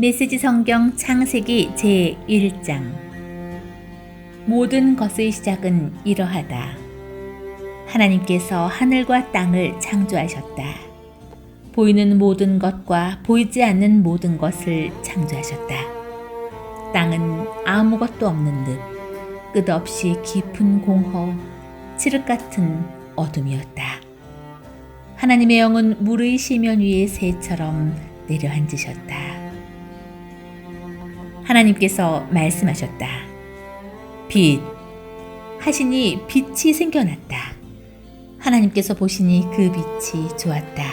메시지 성경 창세기 제1장 모든 것의 시작은 이러하다. 하나님께서 하늘과 땅을 창조하셨다. 보이는 모든 것과 보이지 않는 모든 것을 창조하셨다. 땅은 아무것도 없는 듯 끝없이 깊은 공허, 칠흑 같은 어둠이었다. 하나님의 영은 물의 시면 위에 새처럼 내려앉으셨다. 하나님께서 말씀하셨다. 빛. 하시니 빛이 생겨났다. 하나님께서 보시니 그 빛이 좋았다.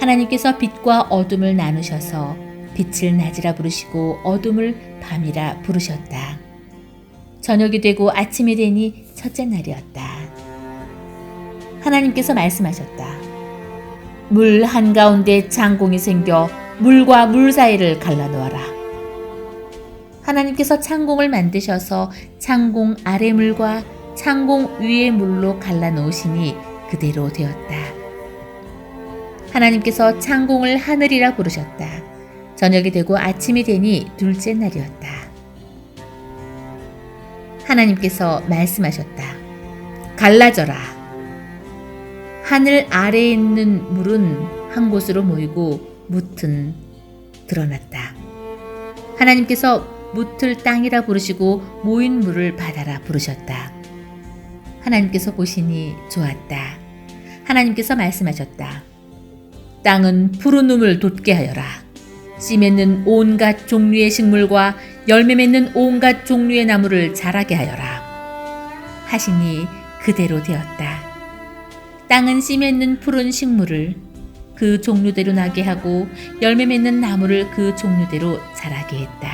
하나님께서 빛과 어둠을 나누셔서 빛을 낮이라 부르시고 어둠을 밤이라 부르셨다. 저녁이 되고 아침이 되니 첫째 날이었다. 하나님께서 말씀하셨다. 물 한가운데 창공이 생겨 물과 물 사이를 갈라놓아라. 하나님께서 창공을 만드셔서 창공 아래 물과 창공 위의 물로 갈라놓으시니 그대로 되었다. 하나님께서 창공을 하늘이라 부르셨다. 저녁이 되고 아침이 되니 둘째 날이었다. 하나님께서 말씀하셨다. 갈라져라. 하늘 아래에 있는 물은 한 곳으로 모이고 묻은 드러났다. 하나님께서 묻을 땅이라 부르시고 모인 물을 바다라 부르셨다. 하나님께서 보시니 좋았다. 하나님께서 말씀하셨다. 땅은 푸른 눈을 돋게 하여라. 씨 맺는 온갖 종류의 식물과 열매 맺는 온갖 종류의 나무를 자라게 하여라. 하시니 그대로 되었다. 땅은 씨 맺는 푸른 식물을 그 종류대로 나게 하고 열매 맺는 나무를 그 종류대로 자라게 했다.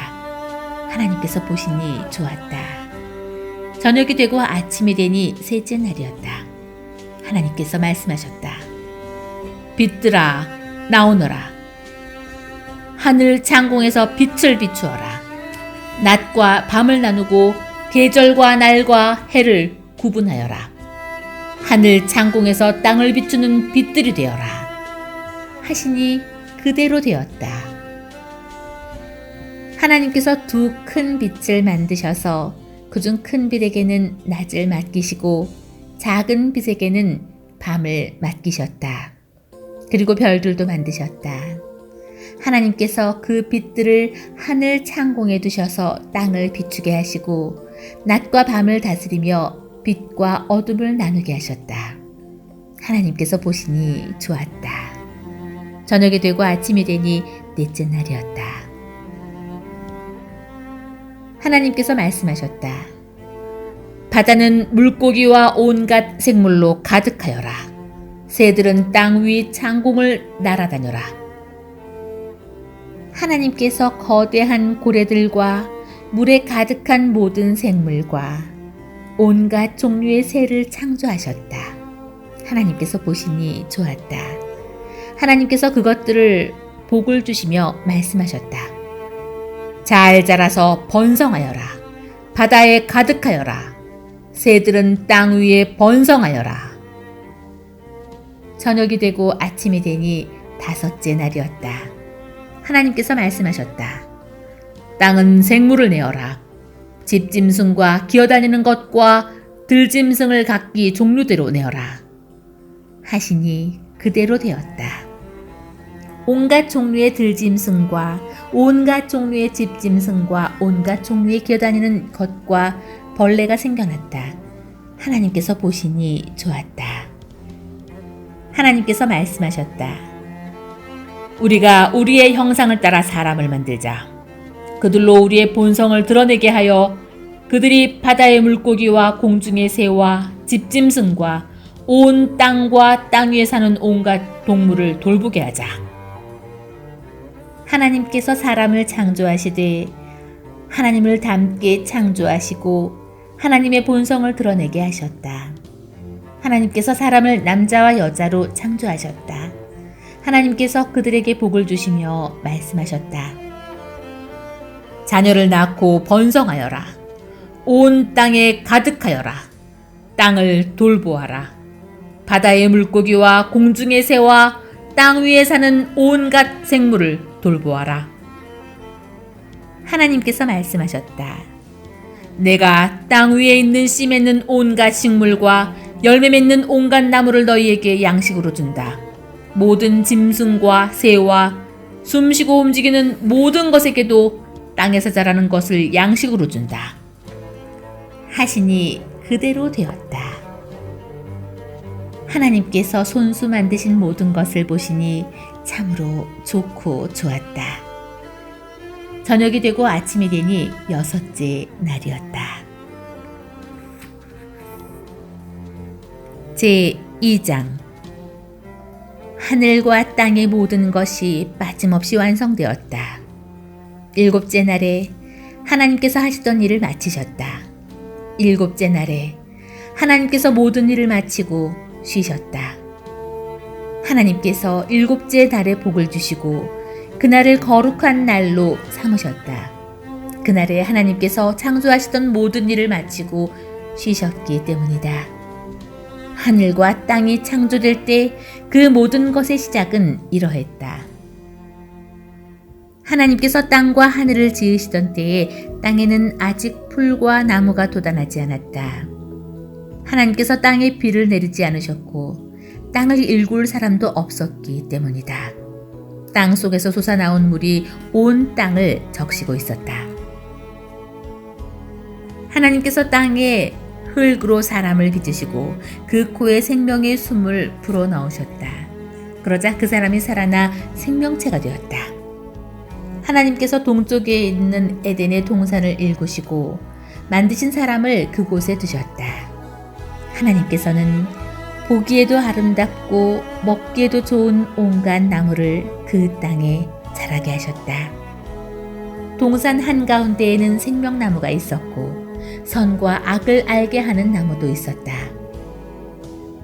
하나님께서 보시니 좋았다. 저녁이 되고 아침이 되니 셋째 날이었다. 하나님께서 말씀하셨다. 빛들아 나오너라. 하늘 창공에서 빛을 비추어라. 낮과 밤을 나누고 계절과 날과 해를 구분하여라. 하늘 창공에서 땅을 비추는 빛들이 되어라. 하시니 그대로 되었다. 하나님께서 두 큰 빛을 만드셔서 그중 큰 빛에게는 낮을 맡기시고 작은 빛에게는 밤을 맡기셨다. 그리고 별들도 만드셨다. 하나님께서 그 빛들을 하늘 창공에 두셔서 땅을 비추게 하시고 낮과 밤을 다스리며 빛과 어둠을 나누게 하셨다. 하나님께서 보시니 좋았다. 저녁이 되고 아침이 되니 넷째 날이었다. 하나님께서 말씀하셨다. 바다는 물고기와 온갖 생물로 가득하여라. 새들은 땅 위 창공을 날아다녀라. 하나님께서 거대한 고래들과 물에 가득한 모든 생물과 온갖 종류의 새를 창조하셨다. 하나님께서 보시니 좋았다. 하나님께서 그것들을 복을 주시며 말씀하셨다. 잘 자라서 번성하여라. 바다에 가득하여라. 새들은 땅 위에 번성하여라. 저녁이 되고 아침이 되니 다섯째 날이었다. 하나님께서 말씀하셨다. 땅은 생물을 내어라. 집짐승과 기어다니는 것과 들짐승을 각기 종류대로 내어라. 하시니 그대로 되었다. 온갖 종류의 들짐승과 온갖 종류의 집짐승과 온갖 종류의 기어다니는 것과 벌레가 생겨났다. 하나님께서 보시니 좋았다. 하나님께서 말씀하셨다. 우리가 우리의 형상을 따라 사람을 만들자. 그들로 우리의 본성을 드러내게 하여 그들이 바다의 물고기와 공중의 새와 집짐승과 온 땅과 땅 위에 사는 온갖 동물을 돌보게 하자. 하나님께서 사람을 창조하시되 하나님을 닮게 창조하시고 하나님의 본성을 드러내게 하셨다. 하나님께서 사람을 남자와 여자로 창조하셨다. 하나님께서 그들에게 복을 주시며 말씀하셨다. 자녀를 낳고 번성하여라. 온 땅에 가득하여라. 땅을 돌보아라. 바다의 물고기와 공중의 새와 땅 위에 사는 온갖 생물을 돌보아라. 하나님께서 말씀하셨다. 내가 땅 위에 있는 씨 맺는 온갖 식물과 열매 맺는 온갖 나무를 너희에게 양식으로 준다. 모든 짐승과 새와 숨쉬고 움직이는 모든 것에게도 땅에서 자라는 것을 양식으로 준다. 하시니 그대로 되었다. 하나님께서 손수 만드신 모든 것을 보시니 참으로 좋고 좋았다. 저녁이 되고 아침이 되니 여섯째 날이었다. 제 2장 하늘과 땅의 모든 것이 빠짐없이 완성되었다. 일곱째 날에 하나님께서 하시던 일을 마치셨다. 일곱째 날에 하나님께서 모든 일을 마치고 쉬셨다. 하나님께서 일곱째 달에 복을 주시고 그날을 거룩한 날로 삼으셨다. 그날에 하나님께서 창조하시던 모든 일을 마치고 쉬셨기 때문이다. 하늘과 땅이 창조될 때 그 모든 것의 시작은 이러했다. 하나님께서 땅과 하늘을 지으시던 때에 땅에는 아직 풀과 나무가 돋아나지 않았다. 하나님께서 땅에 비를 내리지 않으셨고 땅을 일굴 사람도 없었기 때문이다. 땅 속에서 솟아나온 물이 온 땅을 적시고 있었다. 하나님께서 땅에 흙으로 사람을 빚으시고 그 코에 생명의 숨을 불어 넣으셨다. 그러자 그 사람이 살아나 생명체가 되었다. 하나님께서 동쪽에 있는 에덴의 동산을 일구시고 만드신 사람을 그곳에 두셨다. 하나님께서는 보기에도 아름답고 먹기에도 좋은 온갖 나무를 그 땅에 자라게 하셨다. 동산 한가운데에는 생명나무가 있었고 선과 악을 알게 하는 나무도 있었다.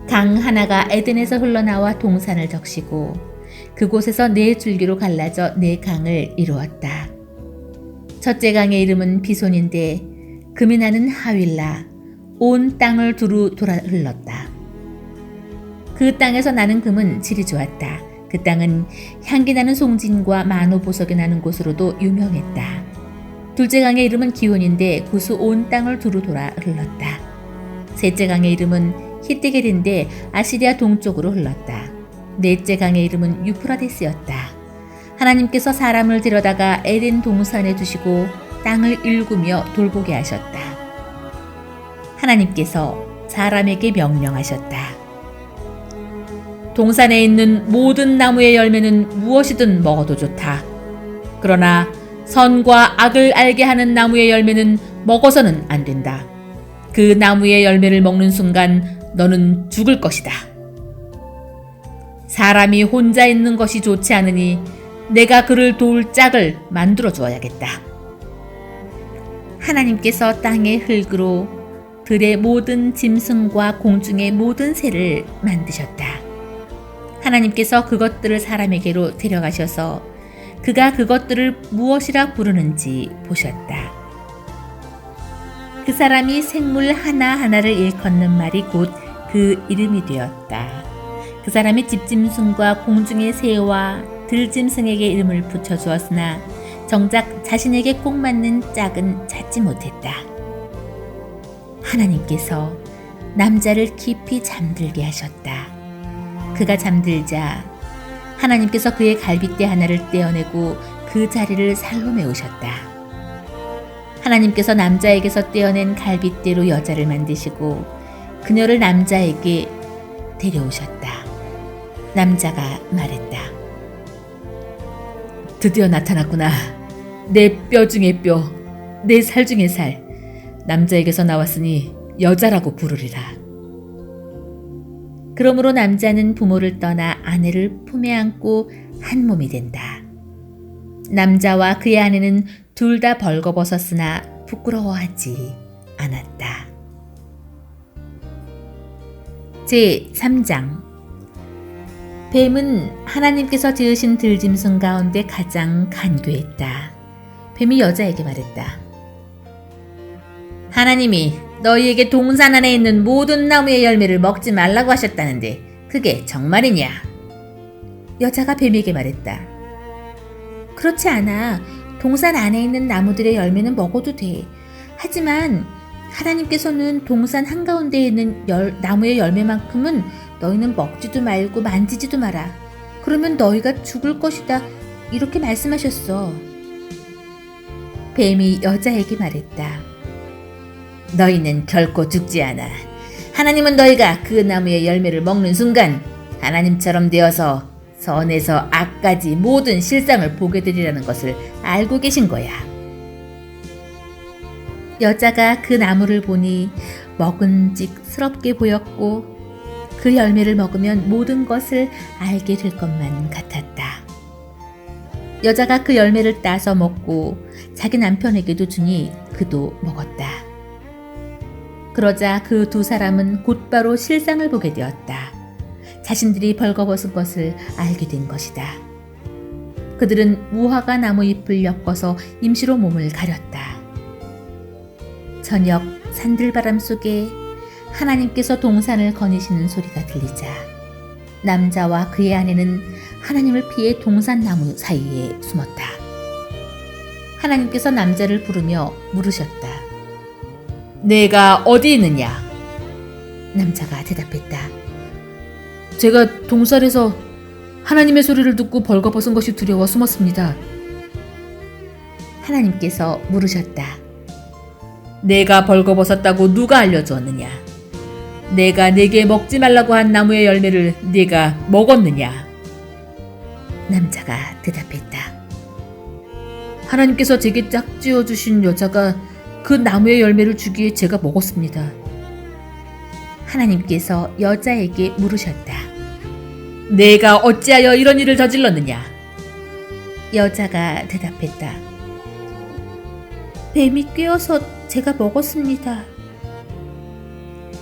강 하나가 에덴에서 흘러나와 동산을 적시고 그곳에서 네 줄기로 갈라져 네 강을 이루었다. 첫째 강의 이름은 비손인데 금이 나는 하윌라 온 땅을 두루 돌아 흘렀다. 그 땅에서 나는 금은 질이 좋았다. 그 땅은 향기 나는 송진과 만호 보석이 나는 곳으로도 유명했다. 둘째 강의 이름은 기온인데 구수 온 땅을 두루 돌아 흘렀다. 셋째 강의 이름은 히데겔인데 아시리아 동쪽으로 흘렀다. 넷째 강의 이름은 유프라데스였다. 하나님께서 사람을 데려다가 에덴 동산에 두시고 땅을 일구며 돌보게 하셨다. 하나님께서 사람에게 명령하셨다. 동산에 있는 모든 나무의 열매는 무엇이든 먹어도 좋다. 그러나 선과 악을 알게 하는 나무의 열매는 먹어서는 안 된다. 그 나무의 열매를 먹는 순간 너는 죽을 것이다. 사람이 혼자 있는 것이 좋지 않으니 내가 그를 도울 짝을 만들어 주어야겠다. 하나님께서 땅의 흙으로 들의 모든 짐승과 공중의 모든 새를 만드셨다. 하나님께서 그것들을 사람에게로 데려가셔서 그가 그것들을 무엇이라 부르는지 보셨다. 그 사람이 생물 하나하나를 일컫는 말이 곧 그 이름이 되었다. 그 사람이 집짐승과 공중의 새와 들짐승에게 이름을 붙여주었으나 정작 자신에게 꼭 맞는 짝은 찾지 못했다. 하나님께서 남자를 깊이 잠들게 하셨다. 그가 잠들자 하나님께서 그의 갈빗대 하나를 떼어내고 그 자리를 살로 메우셨다. 하나님께서 남자에게서 떼어낸 갈빗대로 여자를 만드시고 그녀를 남자에게 데려오셨다. 남자가 말했다. 드디어 나타났구나. 내 뼈 중의 뼈, 내 살 중의 살. 남자에게서 나왔으니 여자라고 부르리라. 그러므로 남자는 부모를 떠나 아내를 품에 안고 한 몸이 된다. 남자와 그의 아내는 둘 다 벌거벗었으나 부끄러워하지 않았다. 제 3장 뱀은 하나님께서 지으신 들짐승 가운데 가장 간교했다. 뱀이 여자에게 말했다. 하나님이 너희에게 동산 안에 있는 모든 나무의 열매를 먹지 말라고 하셨다는데 그게 정말이냐? 여자가 뱀에게 말했다. 그렇지 않아. 동산 안에 있는 나무들의 열매는 먹어도 돼. 하지만 하나님께서는 동산 한가운데에 있는 열, 나무의 열매만큼은 너희는 먹지도 말고 만지지도 마라. 그러면 너희가 죽을 것이다. 이렇게 말씀하셨어. 뱀이 여자에게 말했다. 너희는 결코 죽지 않아. 하나님은 너희가 그 나무의 열매를 먹는 순간 하나님처럼 되어서 선에서 악까지 모든 실상을 보게 되리라는 것을 알고 계신 거야. 여자가 그 나무를 보니 먹은직스럽게 보였고 그 열매를 먹으면 모든 것을 알게 될 것만 같았다. 여자가 그 열매를 따서 먹고 자기 남편에게도 주니 그도 먹었다. 그러자 그 두 사람은 곧바로 실상을 보게 되었다. 자신들이 벌거벗은 것을 알게 된 것이다. 그들은 무화과 나무 잎을 엮어서 임시로 몸을 가렸다. 저녁 산들바람 속에 하나님께서 동산을 거니시는 소리가 들리자 남자와 그의 아내는 하나님을 피해 동산 나무 사이에 숨었다. 하나님께서 남자를 부르며 물으셨다. 내가 어디 있느냐? 남자가 대답했다. 제가 동살에서 하나님의 소리를 듣고 벌거벗은 것이 두려워 숨었습니다. 하나님께서 물으셨다. 내가 벌거벗었다고 누가 알려주었느냐? 내가 내게 먹지 말라고 한 나무의 열매를 네가 먹었느냐? 남자가 대답했다. 하나님께서 제게 짝지어 주신 여자가 그 나무의 열매를 주기에 제가 먹었습니다. 하나님께서 여자에게 물으셨다. 내가 어찌하여 이런 일을 저질렀느냐? 여자가 대답했다. 뱀이 꿰어서 제가 먹었습니다.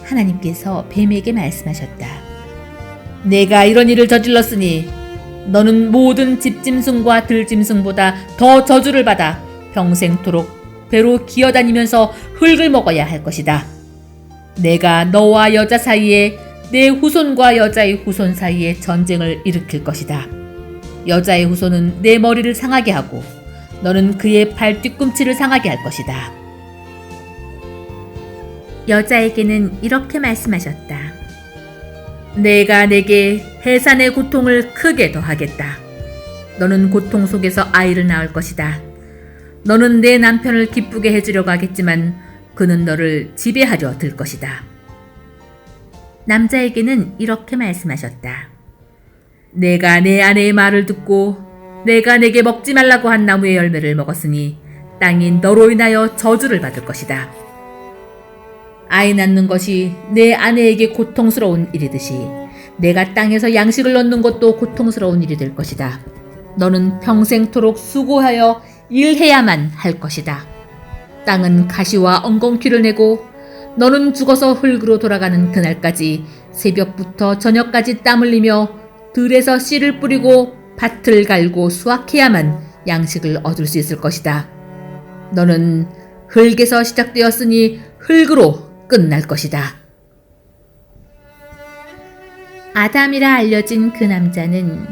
하나님께서 뱀에게 말씀하셨다. 내가 이런 일을 저질렀으니 너는 모든 집짐승과 들짐승보다 더 저주를 받아 평생토록 배로 기어다니면서 흙을 먹어야 할 것이다. 내가 너와 여자 사이에 내 후손과 여자의 후손 사이에 전쟁을 일으킬 것이다. 여자의 후손은 내 머리를 상하게 하고 너는 그의 발 뒤꿈치를 상하게 할 것이다. 여자에게는 이렇게 말씀하셨다. 내가 내게 해산의 고통을 크게 더하겠다. 너는 고통 속에서 아이를 낳을 것이다. 너는 내 남편을 기쁘게 해주려고 하겠지만 그는 너를 지배하려 들 것이다. 남자에게는 이렇게 말씀하셨다. 내가 내 아내의 말을 듣고 내가 내게 먹지 말라고 한 나무의 열매를 먹었으니 땅이 너로 인하여 저주를 받을 것이다. 아이 낳는 것이 내 아내에게 고통스러운 일이듯이 내가 땅에서 양식을 얻는 것도 고통스러운 일이 될 것이다. 너는 평생토록 수고하여 일해야만 할 것이다. 땅은 가시와 엉겅퀴를 내고 너는 죽어서 흙으로 돌아가는 그날까지 새벽부터 저녁까지 땀 흘리며 들에서 씨를 뿌리고 밭을 갈고 수확해야만 양식을 얻을 수 있을 것이다. 너는 흙에서 시작되었으니 흙으로 끝날 것이다. 아담이라 알려진 그 남자는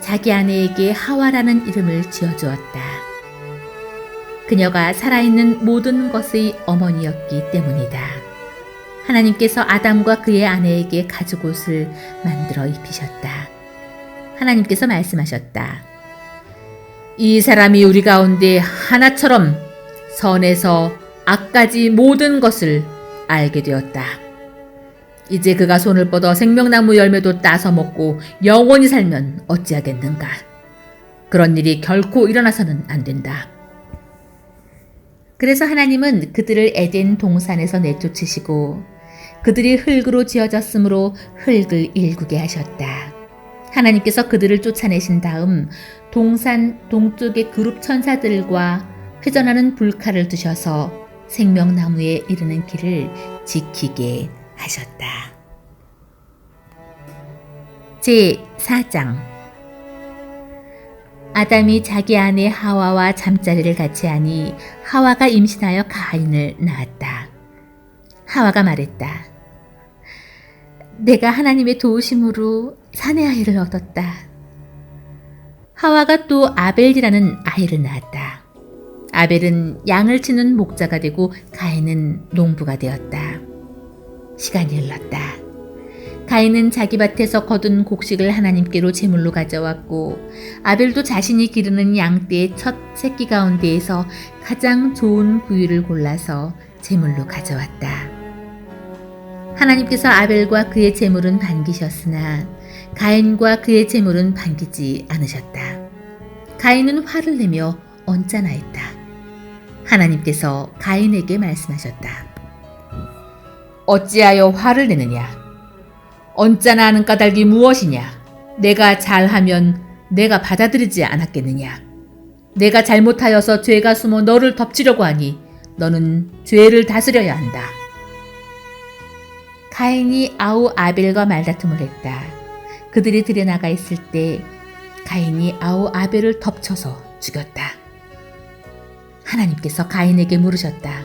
자기 아내에게 하와라는 이름을 지어주었다. 그녀가 살아있는 모든 것의 어머니였기 때문이다. 하나님께서 아담과 그의 아내에게 가죽 옷을 만들어 입히셨다. 하나님께서 말씀하셨다. 이 사람이 우리 가운데 하나처럼 선에서 악까지 모든 것을 알게 되었다. 이제 그가 손을 뻗어 생명나무 열매도 따서 먹고 영원히 살면 어찌하겠는가. 그런 일이 결코 일어나서는 안 된다. 그래서 하나님은 그들을 에덴 동산에서 내쫓으시고 그들이 흙으로 지어졌으므로 흙을 일구게 하셨다. 하나님께서 그들을 쫓아내신 다음 동산 동쪽의 그룹 천사들과 회전하는 불칼을 두셔서 생명나무에 이르는 길을 지키게 하셨다. 제 4장 아담이 자기 아내 하와와 잠자리를 같이 하니 하와가 임신하여 가인을 낳았다. 하와가 말했다. 내가 하나님의 도우심으로 사내 아이를 얻었다. 하와가 또 아벨이라는 아이를 낳았다. 아벨은 양을 치는 목자가 되고 가인은 농부가 되었다. 시간이 흘렀다. 가인은 자기 밭에서 거둔 곡식을 하나님께로 제물로 가져왔고 아벨도 자신이 기르는 양떼의 첫 새끼 가운데에서 가장 좋은 부위를 골라서 제물로 가져왔다. 하나님께서 아벨과 그의 제물은 반기셨으나 가인과 그의 제물은 반기지 않으셨다. 가인은 화를 내며 언짢아했다. 하나님께서 가인에게 말씀하셨다. 어찌하여 화를 내느냐? 언짢아 하는 까닭이 무엇이냐? 내가 잘하면 내가 받아들이지 않았겠느냐? 내가 잘못하여서 죄가 숨어 너를 덮치려고 하니 너는 죄를 다스려야 한다. 가인이 아우 아벨과 말다툼을 했다. 그들이 들여나가 있을 때 가인이 아우 아벨을 덮쳐서 죽였다. 하나님께서 가인에게 물으셨다.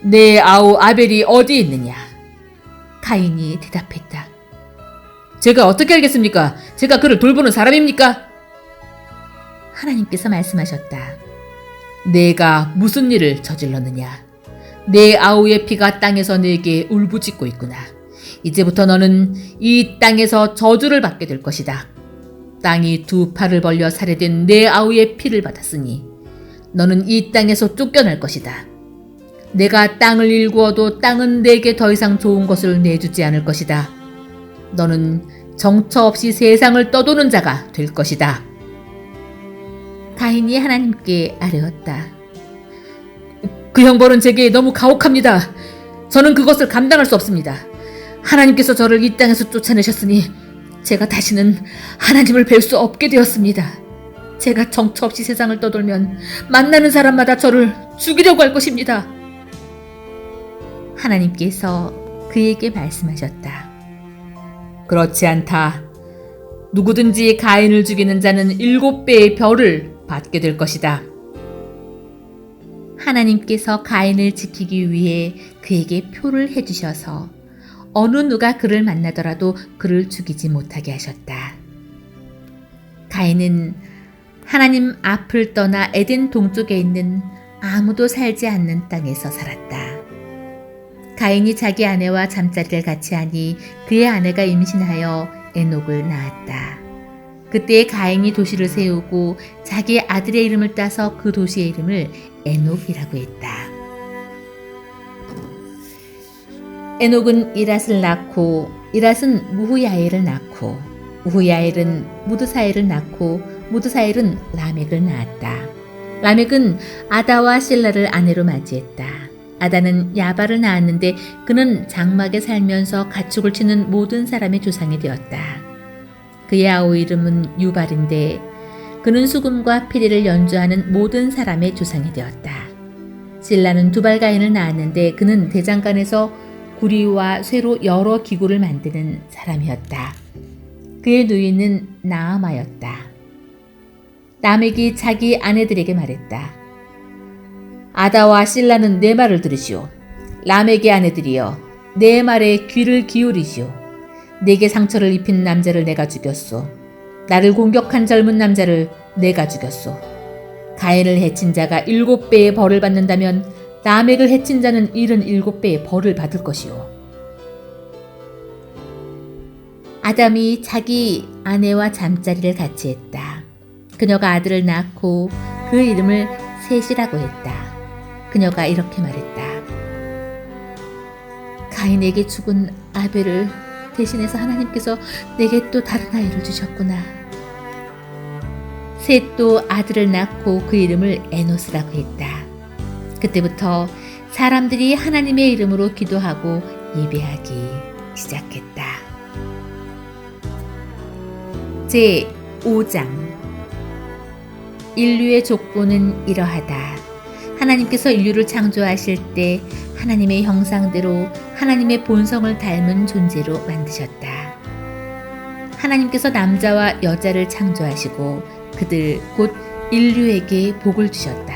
내 아우 아벨이 어디 있느냐? 가인이 대답했다. 제가 어떻게 알겠습니까? 제가 그를 돌보는 사람입니까? 하나님께서 말씀하셨다. 내가 무슨 일을 저질렀느냐? 내 아우의 피가 땅에서 내게 울부짖고 있구나. 이제부터 너는 이 땅에서 저주를 받게 될 것이다. 땅이 두 팔을 벌려 살해된 내 아우의 피를 받았으니 너는 이 땅에서 쫓겨날 것이다. 내가 땅을 일구어도 땅은 내게 더 이상 좋은 것을 내주지 않을 것이다. 너는 정처 없이 세상을 떠도는 자가 될 것이다. 가인이 하나님께 아뢰었다. 그 형벌은 제게 너무 가혹합니다. 저는 그것을 감당할 수 없습니다. 하나님께서 저를 이 땅에서 쫓아내셨으니 제가 다시는 하나님을 뵐 수 없게 되었습니다. 제가 정처 없이 세상을 떠돌면 만나는 사람마다 저를 죽이려고 할 것입니다. 하나님께서 그에게 말씀하셨다. 그렇지 않다. 누구든지 가인을 죽이는 자는 일곱 배의 별을 받게 될 것이다. 하나님께서 가인을 지키기 위해 그에게 표를 해주셔서 어느 누가 그를 만나더라도 그를 죽이지 못하게 하셨다. 가인은 하나님 앞을 떠나 에덴 동쪽에 있는 아무도 살지 않는 땅에서 살았다. 가인이 자기 아내와 잠자리를 같이 하니 그의 아내가 임신하여 에녹을 낳았다. 그때 가인이 도시를 세우고 자기 아들의 이름을 따서 그 도시의 이름을 에녹이라고 했다. 에녹은 이랏을 낳고 이랏은 무후야엘을 낳고 무후야엘은 무드사엘을 낳고 무드사엘은 라멕을 낳았다. 라멕은 아다와 실라를 아내로 맞이했다. 아다는 야발을 낳았는데 그는 장막에 살면서 가축을 치는 모든 사람의 조상이 되었다. 그의 아우 이름은 유발인데 그는 수금과 피리를 연주하는 모든 사람의 조상이 되었다. 실라는 두발가인을 낳았는데 그는 대장간에서 구리와 쇠로 여러 기구를 만드는 사람이었다. 그의 누이는 나아마였다. 남에게 자기 아내들에게 말했다. 아다와 실라는 내 말을 들으시오. 람에게 아내들이여 내 말에 귀를 기울이시오. 내게 상처를 입힌 남자를 내가 죽였소. 나를 공격한 젊은 남자를 내가 죽였소. 가인을 해친 자가 일곱 배의 벌을 받는다면 라멕을 해친 자는 일흔 일곱 배의 벌을 받을 것이오. 아담이 자기 아내와 잠자리를 같이 했다. 그녀가 아들을 낳고 그 이름을 셋이라고 했다. 그녀가 이렇게 말했다. 가인에게 죽은 아벨을 대신해서 하나님께서 내게 또 다른 아이를 주셨구나. 셋도 아들을 낳고 그 이름을 에노스라고 했다. 그때부터 사람들이 하나님의 이름으로 기도하고 예배하기 시작했다. 제 5장 인류의 족보는 이러하다. 하나님께서 인류를 창조하실 때 하나님의 형상대로 하나님의 본성을 닮은 존재로 만드셨다. 하나님께서 남자와 여자를 창조하시고 그들 곧 인류에게 복을 주셨다.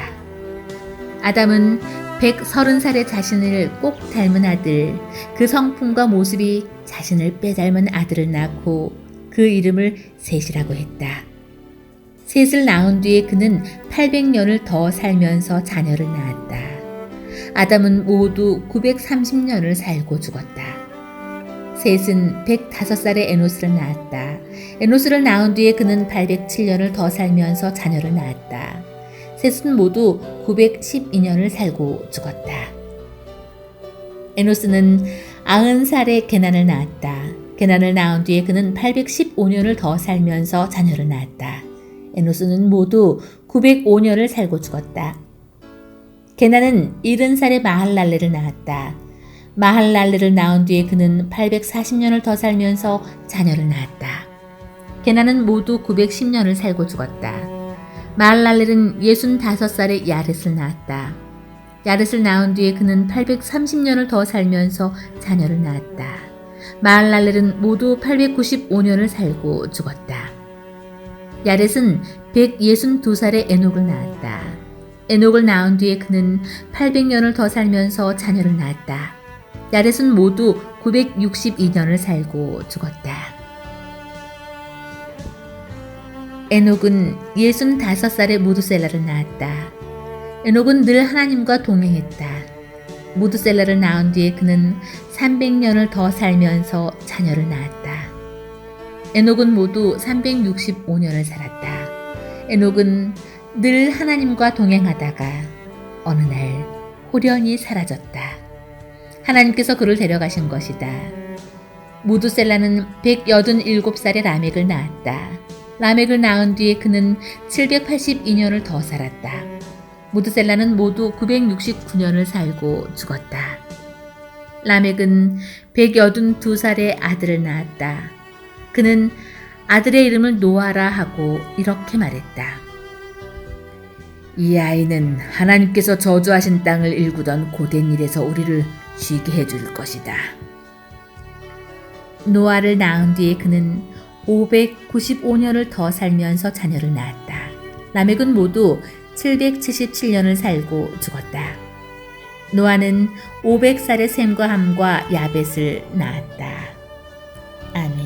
아담은 130살의 자신을 꼭 닮은 아들, 그 성품과 모습이 자신을 빼닮은 아들을 낳고 그 이름을 셋이라고 했다. 셋을 낳은 뒤에 그는 800년을 더 살면서 자녀를 낳았다. 아담은 모두 930년을 살고 죽었다. 셋은 105살에 에노스를 낳았다. 에노스를 낳은 뒤에 그는 807년을 더 살면서 자녀를 낳았다. 셋은 모두 912년을 살고 죽었다. 에노스는 90살에 게난을 낳았다. 게난을 낳은 뒤에 그는 815년을 더 살면서 자녀를 낳았다. 에노스는 모두 905년을 살고 죽었다. 게난은 70살에 마할랄레를 낳았다. 마할랄레를 낳은 뒤에 그는 840년을 더 살면서 자녀를 낳았다. 게난은 모두 910년을 살고 죽었다. 마할랄렐은 65살에 야렛을 낳았다. 야렛을 낳은 뒤에 그는 830년을 더 살면서 자녀를 낳았다. 마할랄렐은 모두 895년을 살고 죽었다. 야렛은 162살에 에녹을 낳았다. 에녹을 낳은 뒤에 그는 800년을 더 살면서 자녀를 낳았다. 야렛은 모두 962년을 살고 죽었다. 에녹은 65살에 무드셀라를 낳았다. 에녹은 늘 하나님과 동행했다. 무드셀라를 낳은 뒤에 그는 300년을 더 살면서 자녀를 낳았다. 에녹은 모두 365년을 살았다. 에녹은 늘 하나님과 동행하다가 어느 날 호련히 사라졌다. 하나님께서 그를 데려가신 것이다. 무드셀라는 187살에 라멕을 낳았다. 라멕을 낳은 뒤에 그는 782년을 더 살았다. 무드셀라는 모두 969년을 살고 죽었다. 라멕은 182살에 아들을 낳았다. 그는 아들의 이름을 노아라 하고 이렇게 말했다. 이 아이는 하나님께서 저주하신 땅을 일구던 고된 일에서 우리를 쉬게 해줄 것이다. 노아를 낳은 뒤에 그는 595년을 더 살면서 자녀를 낳았다. 라멕은 모두 777년을 살고 죽었다. 노아는 500살의 샘과 함과 야벳을 낳았다. 아멘.